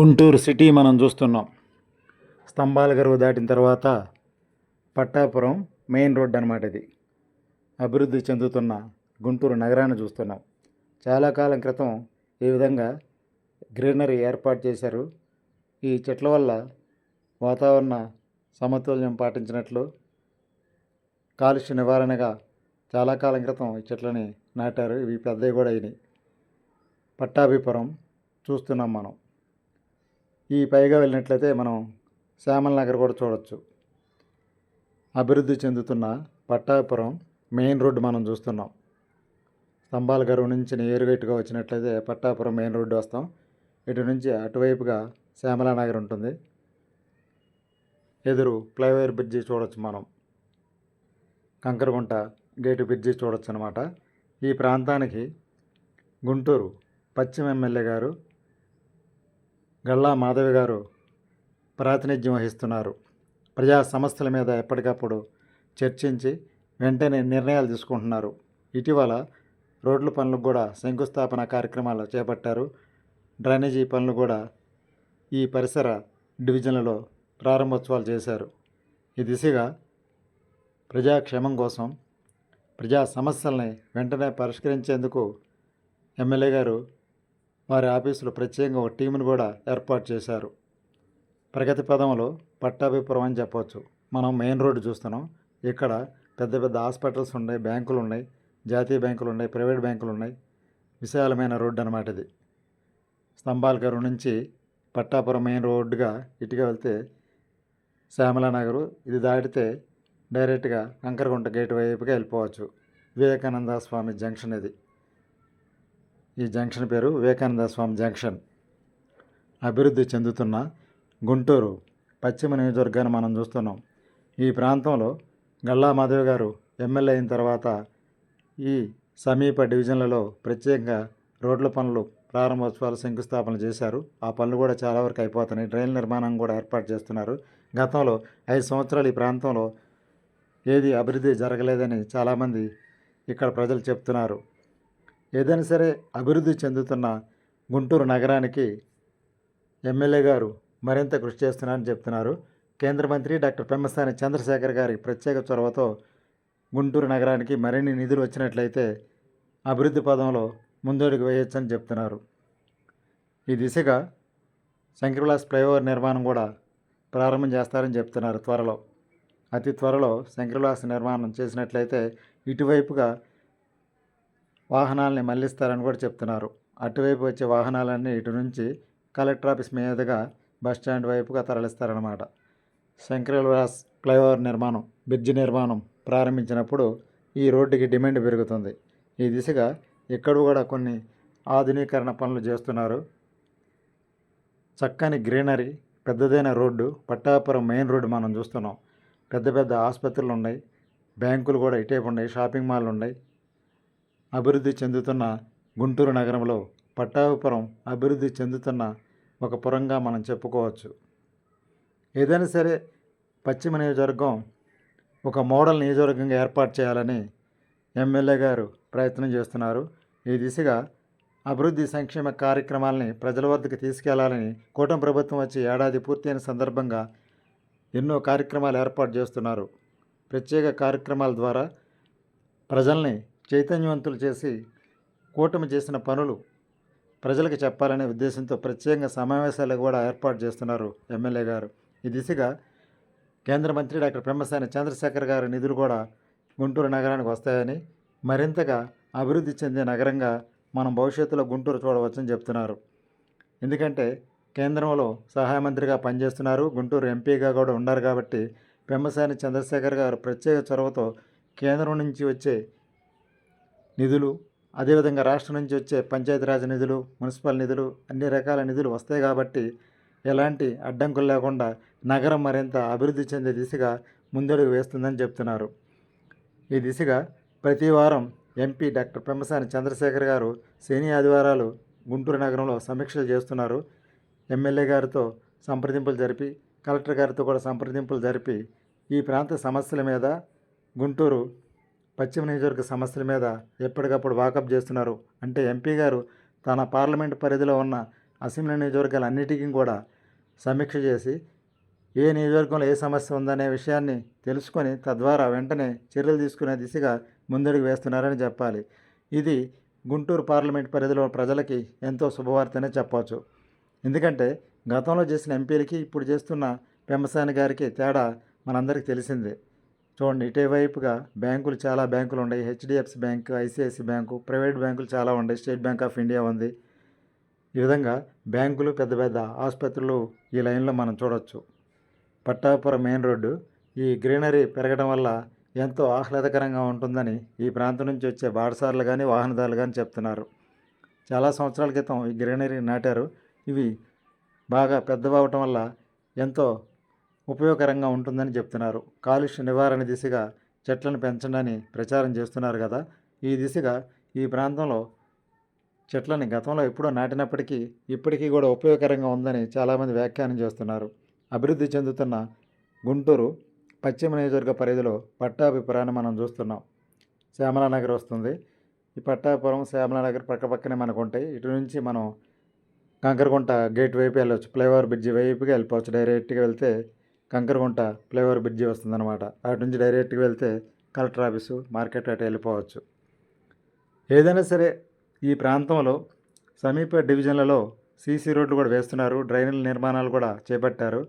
Guntur city మనం చూస్తున్నాం. స్తంభాల గరువు దాటిన తర్వాత పట్టాపురం మెయిన్ రోడ్ అనమాట ఇది. అభివృద్ధి చెందుతున్న గుంటూరు నగరాన్ని చూస్తున్నాం. చాలా కాలం క్రితం ఈ విధంగా గ్రీనరీ ఏర్పాటు చేశారు. ఈ చెట్ల వల్ల వాతావరణ సమతుల్యం పాటించినట్లు కాలుష్య నివారణగా చాలా కాలం క్రితం ఈ చెట్లని నాటారు. ఇవి పెద్దవి కూడా అయినాయి. పట్టాభిపురం చూస్తున్నాం మనం. ఈ పైగా వెళ్ళినట్లయితే మనం శ్యామల నగర్ కూడా చూడొచ్చు. అభివృద్ధి చెందుతున్న పట్టాపురం మెయిన్ రోడ్డు మనం చూస్తున్నాం. స్తంభాల గరువు నుంచి నేరుగట్టుగా వచ్చినట్లయితే పట్టాపురం మెయిన్ రోడ్డు వస్తాం. ఇటు నుంచి అటువైపుగా శ్యామల నగర్ ఉంటుంది. ఎదురు ఫ్లైఓవర్ బ్రిడ్జి చూడొచ్చు మనం. కంకరగుంట గేటు బ్రిడ్జి చూడొచ్చు అనమాట ఈ ప్రాంతానికి గుంటూరు పశ్చిమ ఎమ్మెల్యే గారు గల్లా మాధవి గారు ప్రాతినిధ్యం వహిస్తున్నారు. ప్రజా సమస్యల మీద ఎప్పటికప్పుడు చర్చించి వెంటనే నిర్ణయాలు తీసుకుంటున్నారు. ఇటీవల రోడ్ల పనులకు కూడా శంకుస్థాపన కార్యక్రమాలు చేపట్టారు. డ్రైనేజీ పనులు కూడా ఈ పరిసర డివిజన్లలో ప్రారంభోత్సవాలు చేశారు. ఈ దిశగా ప్రజాక్షేమం కోసం ప్రజా సమస్యల్ని వెంటనే పరిష్కరించేందుకు ఎమ్మెల్యే గారు వారి ఆఫీసులో ప్రత్యేకంగా ఒక టీంను కూడా ఏర్పాటు చేశారు. ప్రగతి పదంలో పట్టాభిపురం అని చెప్పవచ్చు మనం మెయిన్ రోడ్డు చూస్తున్నాం. ఇక్కడ పెద్ద పెద్ద హాస్పిటల్స్ ఉన్నాయి బ్యాంకులు ఉన్నాయి జాతీయ బ్యాంకులు ఉన్నాయి ప్రైవేట్ బ్యాంకులు ఉన్నాయి. విశాలమైన రోడ్డు అనమాట ఇది. స్తంభాలకరు నుంచి పట్టాపురం మెయిన్ రోడ్డుగా ఇటుగా వెళ్తే శ్యామలా నగరు ఇది దాటితే డైరెక్ట్గా కంకరగుంట గేట్ వైపుగా వెళ్ళిపోవచ్చు. వివేకానంద స్వామి జంక్షన్ ఇది. ఈ జంక్షన్ పేరు వివేకానంద స్వామి జంక్షన్. అభివృద్ధి చెందుతున్న గుంటూరు పశ్చిమ నియోజకవర్గాన్ని మనం చూస్తున్నాం. ఈ ప్రాంతంలో గల్లా మాధవ్ గారు ఎమ్మెల్యే అయిన తర్వాత ఈ సమీప డివిజన్లలో ప్రత్యేకంగా రోడ్ల పనులు ప్రారంభోత్సవాలు శంకుస్థాపన చేశారు. ఆ పనులు కూడా చాలా వరకు అయిపోతున్నాయి. డ్రైన్ నిర్మాణం కూడా ఏర్పాటు చేస్తున్నారు. గతంలో ఐదు సంవత్సరాలు ఈ ప్రాంతంలో ఏది అభివృద్ధి జరగలేదని చాలామంది ఇక్కడ ప్రజలు చెప్తున్నారు. ఏదైనా సరే అభివృద్ధి చెందుతున్న గుంటూరు నగరానికి ఎమ్మెల్యే గారు మరింత కృషి చేస్తున్నారని చెప్తున్నారు. కేంద్ర మంత్రి డాక్టర్ పెమ్మసాని చంద్రశేఖర్ గారి ప్రత్యేక చొరవతో గుంటూరు నగరానికి మరిన్ని నిధులు వచ్చినట్లయితే అభివృద్ధి పదంలో ముందడుగు వేయొచ్చని చెప్తున్నారు. ఈ దిశగా శంకర్విలాస్ ఫ్లైఓవర్ నిర్మాణం కూడా ప్రారంభం చేస్తారని చెప్తున్నారు త్వరలో. అతి త్వరలో శంకర్విలాస్ నిర్మాణం చేసినట్లయితే ఇటువైపుగా వాహనాలని మళ్ళిస్తారని కూడా చెప్తున్నారు. అటువైపు వచ్చే వాహనాలన్నీ ఇటు నుంచి కలెక్టర్ ఆఫీస్ మీదుగా బస్ స్టాండ్ వైపుగా తరలిస్తారనమాట శంకరవిలాస్ ఫ్లైఓవర్ నిర్మాణం బ్రిడ్జి నిర్మాణం ప్రారంభించినప్పుడు ఈ రోడ్డుకి డిమాండ్ పెరుగుతుంది. ఈ దిశగా ఇక్కడ కూడా కొన్ని ఆధునీకరణ పనులు చేస్తున్నారు. చక్కని గ్రీనరీ పెద్దదైన రోడ్డు పట్టాపురం మెయిన్ రోడ్డు మనం చూస్తున్నాం. పెద్ద పెద్ద ఆసుపత్రులు ఉన్నాయి. బ్యాంకులు కూడా ఇటేపు ఉన్నాయి షాపింగ్ మాల్ ఉన్నాయి. అభివృద్ధి చెందుతున్న గుంటూరు నగరంలో పట్టాభిపురం అభివృద్ధి చెందుతున్న ఒక పురంగా మనం చెప్పుకోవచ్చు. ఏదైనా సరే పశ్చిమ నియోజకవర్గం ఒక మోడల్ నియోజకవర్గంగా ఏర్పాటు చేయాలని ఎమ్మెల్యే గారు ప్రయత్నం చేస్తున్నారు. ఈ దిశగా అభివృద్ధి సంక్షేమ కార్యక్రమాలని ప్రజల వద్దకు తీసుకెళ్ళాలని కూటమి ప్రభుత్వం వచ్చి ఏడాది పూర్తయిన సందర్భంగా ఎన్నో కార్యక్రమాలు ఏర్పాటు చేస్తున్నారు. ప్రత్యేక కార్యక్రమాల ద్వారా ప్రజల్ని చైతన్యవంతులు చేసి కూటమి చేసిన పనులు ప్రజలకు చెప్పాలనే ఉద్దేశంతో ప్రత్యేకంగా సమావేశాలు కూడా ఏర్పాటు చేస్తున్నారు ఎమ్మెల్యే గారు. ఈ దిశగా కేంద్ర మంత్రి డాక్టర్ పెమ్మసాని చంద్రశేఖర్ గారి నిధులు కూడా గుంటూరు నగరానికి వస్తాయని మరింతగా అభివృద్ధి చెందే నగరంగా మనం భవిష్యత్తులో గుంటూరు చూడవచ్చని చెప్తున్నారు. ఎందుకంటే కేంద్రంలో సహాయ మంత్రిగా పనిచేస్తున్నారు గుంటూరు ఎంపీగా కూడా ఉన్నారు కాబట్టి పెమ్మసాని చంద్రశేఖర్ గారు ప్రత్యేక చొరవతో కేంద్రం నుంచి వచ్చే నిధులు అదేవిధంగా రాష్ట్రం నుంచి వచ్చే పంచాయతీరాజ్ నిధులు మున్సిపల్ నిధులు అన్ని రకాల నిధులు వస్తాయి కాబట్టి ఎలాంటి అడ్డంకులు లేకుండా నగరం మరింత అభివృద్ధి చెందే దిశగా ముందడుగు వేస్తుందని చెప్తున్నారు. ఈ దిశగా ప్రతి వారం ఎంపీ డాక్టర్ పెమ్మసాని చంద్రశేఖర్ గారు శని ఆదివారాలు గుంటూరు నగరంలో సమీక్షలు చేస్తున్నారు. ఎమ్మెల్యే గారితో సంప్రదింపులు జరిపి కలెక్టర్ గారితో కూడా సంప్రదింపులు జరిపి ఈ ప్రాంత సమస్యల మీద గుంటూరు పశ్చిమ నియోజకవర్గ సమస్యల మీద ఎప్పటికప్పుడు వాకప్ చేస్తున్నారు. అంటే ఎంపీ గారు తన పార్లమెంట్ పరిధిలో ఉన్న అసెంబ్లీ నియోజకవర్గాలన్నిటికీ కూడా సమీక్ష చేసి ఏ నియోజకవర్గంలో ఏ సమస్య ఉందనే విషయాన్ని తెలుసుకొని తద్వారా వెంటనే చర్యలు తీసుకునే దిశగా ముందడుగు వేస్తున్నారని చెప్పాలి. ఇది గుంటూరు పార్లమెంట్ పరిధిలో ప్రజలకి ఎంతో శుభవార్తనే చెప్పవచ్చు. ఎందుకంటే గతంలో చేసిన ఎంపీలకి ఇప్పుడు చేస్తున్న పెంబసాని గారికి తేడా మనందరికీ తెలిసిందే. చూడండి ఇటువైపుగా బ్యాంకులు చాలా బ్యాంకులు ఉన్నాయి. HDFC bank ICICI bank private బ్యాంకులు చాలా ఉన్నాయి. స్టేట్ బ్యాంక్ ఆఫ్ ఇండియా ఉంది. ఈ విధంగా బ్యాంకులు పెద్ద పెద్ద ఆసుపత్రులు ఈ లైన్లో మనం చూడవచ్చు పట్టాపురం మెయిన్ రోడ్డు ఈ గ్రీనరీ పెరగడం వల్ల ఎంతో ఆహ్లాదకరంగా ఉంటుందని ఈ ప్రాంతం నుంచి వచ్చే బాటసార్లు కానీ వాహనదారులు కానీ చెప్తున్నారు. చాలా సంవత్సరాల క్రితం ఈ గ్రీనరీ నాటారు. ఇవి బాగా పెద్దవవటం వల్ల ఎంతో ఉపయోగకరంగా ఉంటుందని చెప్తున్నారు. కాలుష్య నివారణ దిశగా చెట్లను పెంచడాన్ని ప్రచారం చేస్తున్నారు కదా. ఈ దిశగా ఈ ప్రాంతంలో చెట్లని గతంలో ఎప్పుడో నాటినప్పటికీ ఇప్పటికీ కూడా ఉపయోగకరంగా ఉందని చాలామంది వ్యాఖ్యానం చేస్తున్నారు. అభివృద్ధి చెందుతున్న గుంటూరు పశ్చిమ నియోజకవర్గ పరిధిలో పట్టాభిపురాన్ని మనం చూస్తున్నాం. శ్యామలానగర్ వస్తుంది. ఈ పట్టాపురం శ్యామలానగర్ పక్క పక్కనే మనకు ఉంటాయి. ఇటు నుంచి మనం కంకరగుంట గేట్ వైపు వెళ్ళవచ్చు ఫ్లైఓవర్ బ్రిడ్జి వైపుకి వెళ్ళిపోవచ్చు. డైరెక్ట్గా వెళ్తే కంకరగుంట ఫ్లైఓవర్ బ్రిడ్జి వస్తుందన్నమాట. అటు నుంచి డైరెక్ట్గా వెళ్తే కలెక్టర్ ఆఫీసు మార్కెట్ అటు వెళ్ళిపోవచ్చు. ఏదైనా సరే ఈ ప్రాంతంలో సమీప డివిజన్లలో సీసీ రోడ్లు కూడా వేస్తున్నారు. డ్రైనేజీల నిర్మాణాలు కూడా చేపట్టారు.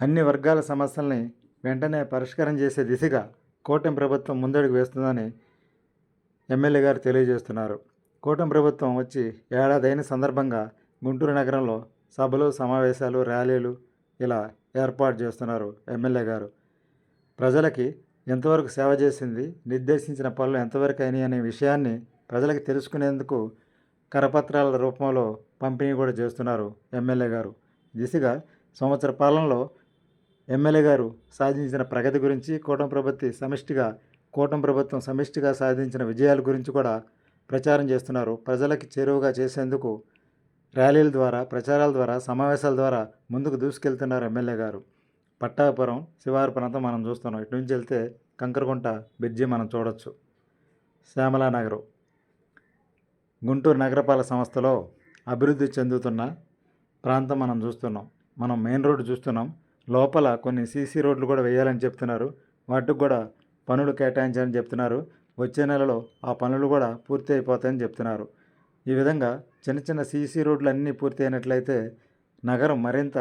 అన్ని వర్గాల సమస్యల్ని వెంటనే పరిష్కారం చేసే దిశగా కూటమి ప్రభుత్వం ముందడుగు వేస్తుందని ఎమ్మెల్యే గారు తెలియజేస్తున్నారు. కూటమి ప్రభుత్వం వచ్చి ఏడాది అయిన సందర్భంగా గుంటూరు నగరంలో సభలు సమావేశాలు ర్యాలీలు ఇలా ఏర్పాటు చేస్తున్నారు ఎమ్మెల్యే గారు. ప్రజలకి ఎంతవరకు సేవ చేసింది నిర్దేశించిన పనులు ఎంతవరకు అయినాయి అనే విషయాన్ని ప్రజలకు తెలుసుకునేందుకు కరపత్రాల రూపంలో పంపిణీ కూడా చేస్తున్నారు ఎమ్మెల్యే గారు. దిశగా సంవత్సర పాలనలో ఎమ్మెల్యే గారు సాధించిన ప్రగతి గురించి కూటమి ప్రభుత్వం సమిష్టిగా కూటమి ప్రభుత్వం సమిష్టిగా సాధించిన విజయాల గురించి కూడా ప్రచారం చేస్తున్నారు. ప్రజలకి చేరువగా చేసేందుకు ర్యాలీల ద్వారా ప్రచారాల ద్వారా సమావేశాల ద్వారా ముందుకు దూసుకెళ్తున్నారు ఎమ్మెల్యే గారు. పట్టాపురం శివారు ప్రాంతం మనం చూస్తున్నాం. ఇటు నుంచి వెళ్తే కంకరగుంట బ్రిడ్జి మనం చూడొచ్చు. శ్యామలా నగరం గుంటూరు నగరపాలక సంస్థలో అభివృద్ధి చెందుతున్న ప్రాంతం మనం చూస్తున్నాం. మనం మెయిన్ రోడ్డు చూస్తున్నాం. లోపల కొన్ని సీసీ రోడ్లు కూడా వేయాలని చెప్తున్నారు. వాటికి కూడా పనులు కేటాయించాలని చెప్తున్నారు. వచ్చే నెలలో ఆ పనులు కూడా పూర్తి అయిపోతాయని చెప్తున్నారు. ఈ విధంగా చిన్న చిన్న సీసీ రోడ్లు అన్నీ పూర్తయినట్లయితే నగరం మరింత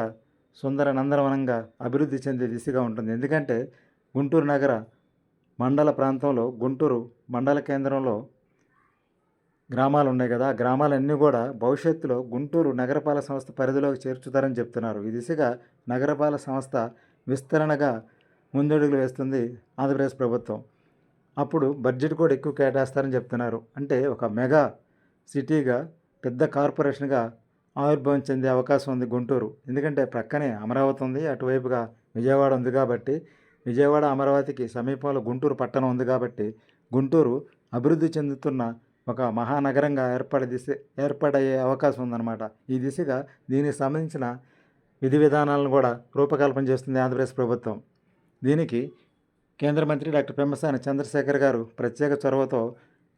సుందర నందనవనంగా అభివృద్ధి చెందే దిశగా ఉంటుంది. ఎందుకంటే గుంటూరు నగర మండల ప్రాంతంలో గుంటూరు మండల కేంద్రంలో గ్రామాలు ఉన్నాయి కదా ఆ గ్రామాలన్నీ కూడా భవిష్యత్తులో గుంటూరు నగరపాలక సంస్థ పరిధిలోకి చేర్చుతారని చెప్తున్నారు. ఈ దిశగా నగరపాలక సంస్థ విస్తరణగా ముందడుగులు వేస్తుంది ఆంధ్రప్రదేశ్ ప్రభుత్వం. అప్పుడు బడ్జెట్ కూడా ఎక్కువ కేటాయిస్తారని చెప్తున్నారు. అంటే ఒక మెగా సిటీగా పెద్ద కార్పొరేషన్గా ఆవిర్భావం చెందే అవకాశం ఉంది గుంటూరు. ఎందుకంటే ప్రక్కనే అమరావతి ఉంది అటువైపుగా విజయవాడ ఉంది కాబట్టి విజయవాడ అమరావతికి సమీపంలో గుంటూరు పట్టణం ఉంది కాబట్టి గుంటూరు అభివృద్ధి చెందుతున్న ఒక మహానగరంగా ఏర్పడే దిశ ఏర్పడయ్యే అవకాశం ఉందన్నమాట. ఈ దిశగా దీనికి సంబంధించిన విధి విధానాలను కూడా రూపకల్పన చేస్తుంది ఆంధ్రప్రదేశ్ ప్రభుత్వం. దీనికి కేంద్ర మంత్రి డాక్టర్ పెమ్మసాని చంద్రశేఖర్ గారు ప్రత్యేక చొరవతో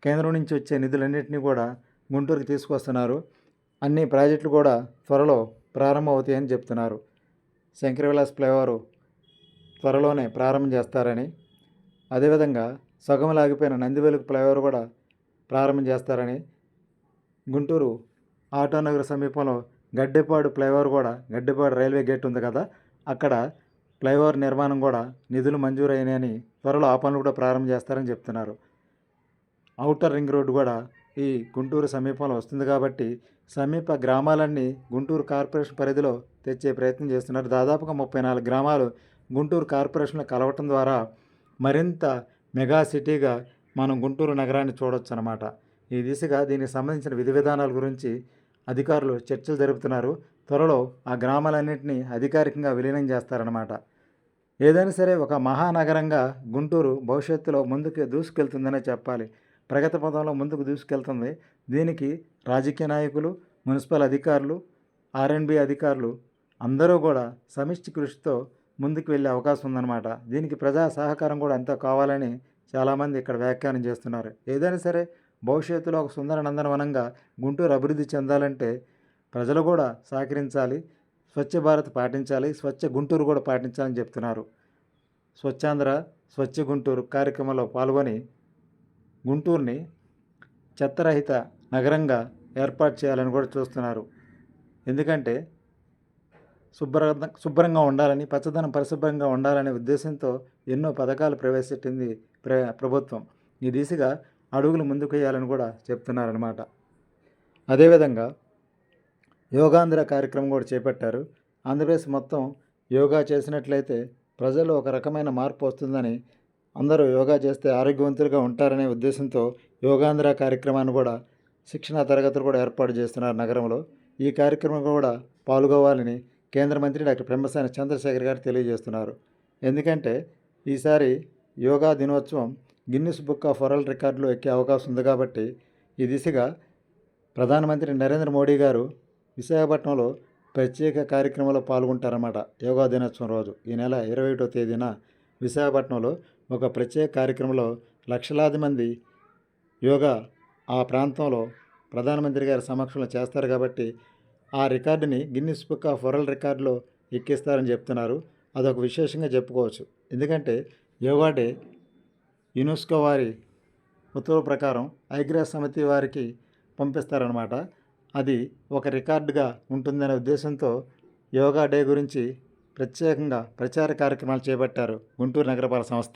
కేంద్రం నుంచి వచ్చే నిధులన్నింటినీ కూడా గుంటూరుకి తీసుకొస్తున్నారు అన్ని ప్రాజెక్టులు కూడా త్వరలో ప్రారంభం అవుతాయని చెప్తున్నారు. శంకరవిలాస్ ఫ్లైఓవర్ త్వరలోనే ప్రారంభం చేస్తారని. అదేవిధంగా సగం లాగిపోయిన నందివెలుగు ఫ్లైఓవర్ కూడా ప్రారంభం చేస్తారని. గుంటూరు ఆటోనగర్ సమీపంలో గడ్డెపాడు ఫ్లైఓవర్ కూడా గడ్డెపాడు రైల్వే గేట్ ఉంది కదా అక్కడ ఫ్లైఓవర్ నిర్మాణం కూడా నిధులు మంజూరైనాయని త్వరలో ఆ పనులు కూడా ప్రారంభం చేస్తారని చెప్తున్నారు. అవుటర్ రింగ్ రోడ్డు కూడా ఈ గుంటూరు సమీపంలో వస్తుంది కాబట్టి సమీప గ్రామాలన్నీ గుంటూరు కార్పొరేషన్ పరిధిలో తెచ్చే ప్రయత్నం చేస్తున్నారు. దాదాపుగా ముప్పై నాలుగు గ్రామాలు గుంటూరు కార్పొరేషన్లో కలవటం ద్వారా మరింత మెగా సిటీగా మనం గుంటూరు నగరాన్ని చూడొచ్చు అనమాట ఈ దిశగా దీనికి సంబంధించిన విధి విధానాల గురించి అధికారులు చర్చలు జరుపుతున్నారు. త్వరలో ఆ గ్రామాలన్నింటినీ అధికారికంగా విలీనం చేస్తారనమాట ఏదైనా సరే ఒక మహానగరంగా గుంటూరు భవిష్యత్తులో ముందుకు దూసుకెళ్తుందనే చెప్పాలి. ప్రగతి పదంలో ముందుకు దూసుకెళ్తుంది. దీనికి రాజకీయ నాయకులు మున్సిపల్ అధికారులు ఆర్ఎండ్బి అధికారులు అందరూ కూడా సమిష్టి కృషితో ముందుకు వెళ్ళే అవకాశం ఉందన్నమాట. దీనికి ప్రజా సహకారం కూడా ఎంతో కావాలని చాలామంది ఇక్కడ వ్యాఖ్యానం చేస్తున్నారు. ఏదైనా సరే భవిష్యత్తులో ఒక సుందర నందనవనంగా గుంటూరు అభివృద్ధి చెందాలంటే ప్రజలు కూడా సహకరించాలి స్వచ్ఛ భారత్ పాటించాలి స్వచ్ఛ గుంటూరు కూడా పాటించాలని చెప్తున్నారు. స్వచ్ఛాంధ్ర స్వచ్ఛ గుంటూరు కార్యక్రమంలో పాల్గొని గుంటూరుని చెత్తరహిత నగరంగా ఏర్పాటు చేయాలని కూడా చూస్తున్నారు. ఎందుకంటే శుభ్ర శుభ్రంగా ఉండాలని పచ్చదనం పరిశుభ్రంగా ఉండాలనే ఉద్దేశంతో ఎన్నో పథకాలు ప్రవేశపెట్టింది ప్ర ప్రభుత్వం. ఈ దిశగా అడుగులు ముందుకు వేయాలని కూడా చెప్తున్నారన్నమాట. అదేవిధంగా యోగాంధ్ర కార్యక్రమం కూడా చేపట్టారు. ఆంధ్రప్రదేశ్ మొత్తం యోగా చేసినట్లయితే ప్రజల్లో ఒక రకమైన మార్పు వస్తుందని అందరూ యోగా చేస్తే ఆరోగ్యవంతులుగా ఉంటారనే ఉద్దేశంతో యోగాంధ్ర కార్యక్రమాన్ని కూడా శిక్షణా తరగతులు కూడా ఏర్పాటు చేస్తున్నారు నగరంలో. ఈ కార్యక్రమం కూడా పాల్గొవాలని కేంద్ర మంత్రి డాక్టర్ పెమ్మసాని చంద్రశేఖర్ గారు తెలియజేస్తున్నారు. ఎందుకంటే ఈసారి యోగా దినోత్సవం గిన్నిస్ బుక్ ఆఫ్ వరల్డ్ రికార్డులో ఎక్కే అవకాశం ఉంది కాబట్టి ఈ దిశగా ప్రధానమంత్రి నరేంద్ర మోడీ గారు విశాఖపట్నంలో ప్రత్యేక కార్యక్రమంలో పాల్గొంటారన్నమాట. యోగా దినోత్సవం రోజు ఈ నెల ఇరవై ఒకటో తేదీన విశాఖపట్నంలో ఒక ప్రత్యేక కార్యక్రమంలో లక్షలాది మంది యోగా ఆ ప్రాంతంలో ప్రధానమంత్రి గారి సమక్షంలో చేస్తారు కాబట్టి ఆ రికార్డుని గిన్నిస్ బుక్ ఆఫ్ వరల్డ్ రికార్డులో ఎక్కిస్తారని చెప్తున్నారు. అదొక విశేషంగా చెప్పుకోవచ్చు. ఎందుకంటే యోగా డే యునెస్కో వారి ఉత్తర్వుల ప్రకారం ఐగ్రా సమితి వారికి పంపిస్తారనమాట అది ఒక రికార్డుగా ఉంటుందనే ఉద్దేశంతో యోగా డే గురించి ప్రత్యేకంగా ప్రచార కార్యక్రమాలు చేపట్టారు గుంటూరు నగరపాలక సంస్థ.